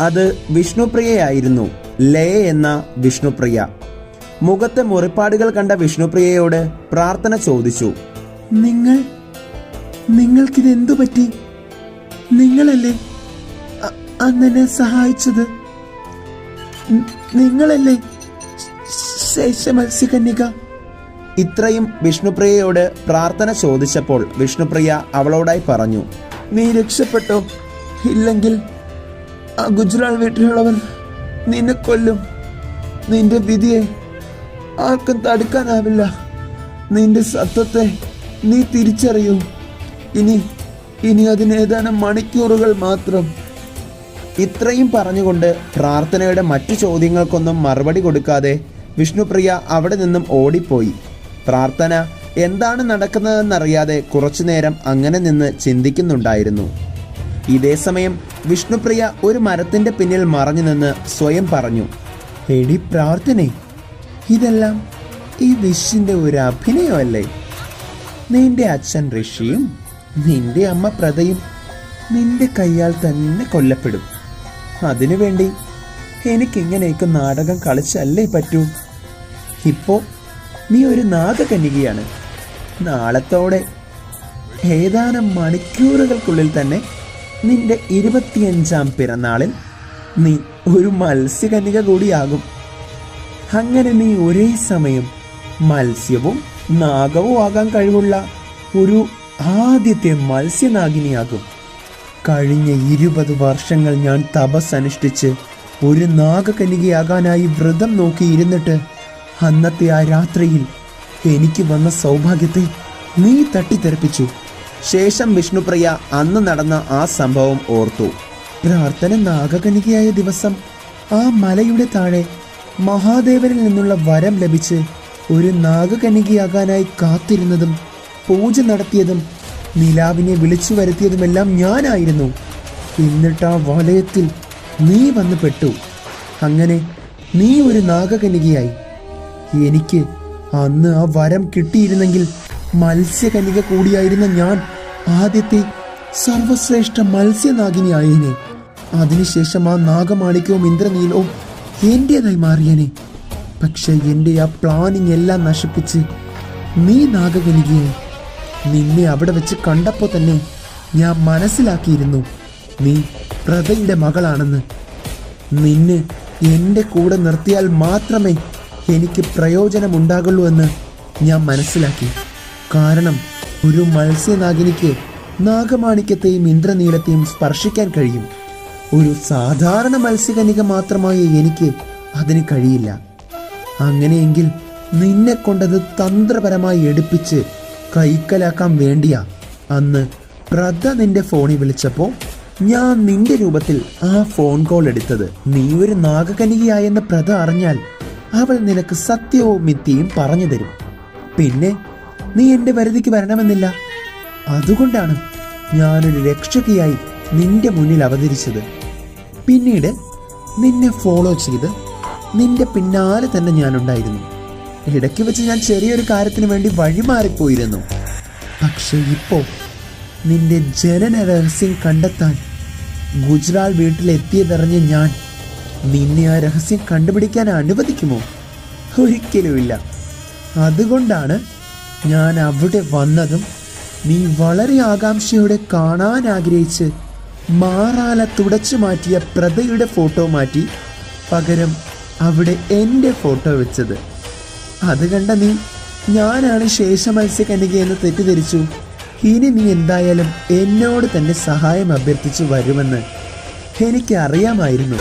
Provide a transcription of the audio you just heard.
അത് വിഷ്ണുപ്രിയയായിരുന്നു. ലയ എന്ന വിഷ്ണുപ്രിയ. മുഖത്തെ മുറിപ്പാടുകൾ കണ്ട വിഷ്ണുപ്രിയയോട് പ്രാർത്ഥന ചോദിച്ചു. നിങ്ങൾ നിങ്ങൾക്കിതെന്തു പറ്റി നിങ്ങളല്ലേ അങ്ങനെ സഹായിച്ചത്? നിങ്ങളല്ലേ ശേഷ മത്സ്യകന്യക ഇത്രയും വിഷ്ണുപ്രിയയോട് പ്രാർത്ഥന ചോദിച്ചപ്പോൾ വിഷ്ണുപ്രിയ അവളോടായി പറഞ്ഞു. നീ രക്ഷപ്പെട്ടോ? ഇല്ലെങ്കിൽ ആ ഗുജറാൾ വീട്ടിലുള്ളവൻ നിന്നെ കൊല്ലും. നിന്റെ വിധിയെ ആർക്കും തടുക്കാനാവില്ല. നിന്റെ സത്വത്തെ നീ തിരിച്ചറിയൂ. ഇനി ഇനി അതിന് ഏതാനും മണിക്കൂറുകൾ മാത്രം. ഇത്രയും പറഞ്ഞുകൊണ്ട് പ്രാർത്ഥനയുടെ മറ്റു ചോദ്യങ്ങൾക്കൊന്നും മറുപടി കൊടുക്കാതെ വിഷ്ണുപ്രിയ അവിടെ നിന്നും ഓടിപ്പോയി. പ്രാർത്ഥന എന്താണ് നടക്കുന്നതെന്നറിയാതെ കുറച്ചുനേരം അങ്ങനെ നിന്ന് ചിന്തിക്കുന്നുണ്ടായിരുന്നു. ഇതേ സമയം വിഷ്ണുപ്രിയ ഒരു മരത്തിന്റെ പിന്നിൽ മറഞ്ഞു നിന്ന് സ്വയം പറഞ്ഞു എടി പ്രാർത്ഥനേ ഇതെല്ലാം ഈ വിഷിന്റെ ഒരു അഭിനയമല്ലേ നിന്റെ അച്ഛൻ ഋഷിയും നിന്റെ അമ്മ പ്രതയും നിന്റെ കൈയാൽ തന്നെ കൊല്ലപ്പെടും. അതിനുവേണ്ടി എനിക്കിങ്ങനെയൊക്കെ നാടകം കളിച്ചല്ലേ പറ്റൂ? ഇപ്പോ നീ ഒരു നാഗകന്യകയാണ്. നാളത്തോടെ ഏതാനും മണിക്കൂറുകൾക്കുള്ളിൽ തന്നെ നിന്റെ ഇരുപത്തിയഞ്ചാം പിറന്നാളിൽ നീ ഒരു മത്സ്യകന്യക കൂടിയാകും. അങ്ങനെ നീ ഒരേ സമയം മത്സ്യവും നാഗവും ആകാൻ കഴിവുള്ള ഒരു ആദ്യത്തെ മത്സ്യനാഗിനിയാകും. കഴിഞ്ഞ ഇരുപത് വർഷങ്ങൾ ഞാൻ തപസ് അനുഷ്ഠിച്ച് ഒരു നാഗകന്യകയാകാനായി വ്രതം നോക്കിയിരുന്നിട്ട് അന്നത്തെ ആ രാത്രിയിൽ എനിക്ക് വന്ന സൗഭാഗ്യത്തെ നീ തട്ടിത്തെറിപ്പിച്ചു. ശേഷം വിഷ്ണുപ്രിയ അന്ന് നടന്ന ആ സംഭവം ഓർത്തു. പ്രാർത്ഥന നാഗകനികയായ ദിവസം ആ മലയുടെ താഴെ മഹാദേവനിൽ നിന്നുള്ള വരം ലഭിച്ച് ഒരു നാഗകനികയാകാനായി കാത്തിരുന്നതും പൂജ നടത്തിയതും നിലാവിനെ വിളിച്ചു വരുത്തിയതുമെല്ലാം ഞാനായിരുന്നു. എന്നിട്ട് വലയത്തിൽ നീ വന്നു പെട്ടു. അങ്ങനെ നീ ഒരു നാഗകനികയായി. എനിക്ക് അന്ന് ആ വരം കിട്ടിയിരുന്നെങ്കിൽ മത്സ്യകന്യക കൂടിയായിരുന്ന ഞാൻ ആദ്യത്തെ സർവശ്രേഷ്ഠ മത്സ്യനാഗിനിയായേനെ അതിനുശേഷം ആ നാഗമാണിക്യവും ഇന്ദ്രനീലവും എന്റേതായി മാറിയനെ. പക്ഷെ എന്റെ ആ പ്ലാനിങ് എല്ലാം നശിപ്പിച്ച് നീ നാഗകനികയെ നിന്നെ അവിടെ വെച്ച് കണ്ടപ്പോൾ തന്നെ ഞാൻ മനസ്സിലാക്കിയിരുന്നു നീ പ്രതയുടെ മകളാണെന്ന്. നിന്നെ എന്റെ കൂടെ നിർത്തിയാൽ മാത്രമേ എനിക്ക് പ്രയോജനമുണ്ടാകുള്ളൂ എന്ന് ഞാൻ മനസ്സിലാക്കി. കാരണം ഒരു മത്സ്യനാഗിനിക്ക് നാഗമാണിക്യത്തെയും ഇന്ദ്രനീലത്തെയും സ്പർശിക്കാൻ കഴിയും. ഒരു സാധാരണ മത്സ്യകനിക മാത്രമായി എനിക്ക് അതിന് കഴിയില്ല. അങ്ങനെയെങ്കിൽ നിന്നെ കൊണ്ടത് തന്ത്രപരമായി എടുപ്പിച്ച് കൈക്കലാക്കാൻ വേണ്ടിയാ. അന്ന് പ്രഥ നിന്റെ ഫോണിൽ വിളിച്ചപ്പോൾ ഞാൻ നിന്റെ രൂപത്തിൽ ആ ഫോൺ കോൾ എടുത്തത്. നീ ഒരു നാഗകനികയായെന്ന് പ്രഥ അറിഞ്ഞാൽ അവൾ നിനക്ക് സത്യവും മിത്തിയും പറഞ്ഞു തരും. പിന്നെ നീ എന്റെ പരിധിക്ക് വരണമെന്നില്ല. അതുകൊണ്ടാണ് ഞാനൊരു രക്ഷകയായി നിന്റെ മുന്നിൽ അവതരിച്ചത്. പിന്നീട് നിന്നെ ഫോളോ ചെയ്ത് നിന്റെ പിന്നാലെ തന്നെ ഞാനുണ്ടായിരുന്നു. ഇടയ്ക്ക് വെച്ച് ഞാൻ ചെറിയൊരു കാര്യത്തിന് വേണ്ടി വഴിമാറിപ്പോയിരുന്നു. പക്ഷെ ഇപ്പോൾ നിന്റെ ജനന രഹസ്യം കണ്ടെത്താൻ ഗുജറാൾ വീട്ടിലെത്തിയതറിഞ്ഞ് ഞാൻ നിന്നെ ആ രഹസ്യം കണ്ടുപിടിക്കാൻ അനുവദിക്കുമോ? ഒരിക്കലുമില്ല. അതുകൊണ്ടാണ് ഞാൻ അവിടെ വന്നതും നീ വളരെ ആകാംക്ഷയോടെ കാണാൻ ആഗ്രഹിച്ച് മാറാല തുടച്ചു മാറ്റിയ പ്രഭയുടെ ഫോട്ടോ മാറ്റി പകരം അവിടെ എന്റെ ഫോട്ടോ വെച്ചത്. അത് കണ്ട നീ ഞാനാണ് ശേഷ എന്ന് തെറ്റിദ്ധരിച്ചു. ഇനി നീ എന്തായാലും എന്നോട് തന്നെ സഹായം അഭ്യർത്ഥിച്ചു വരുമെന്ന് എനിക്ക് അറിയാമായിരുന്നു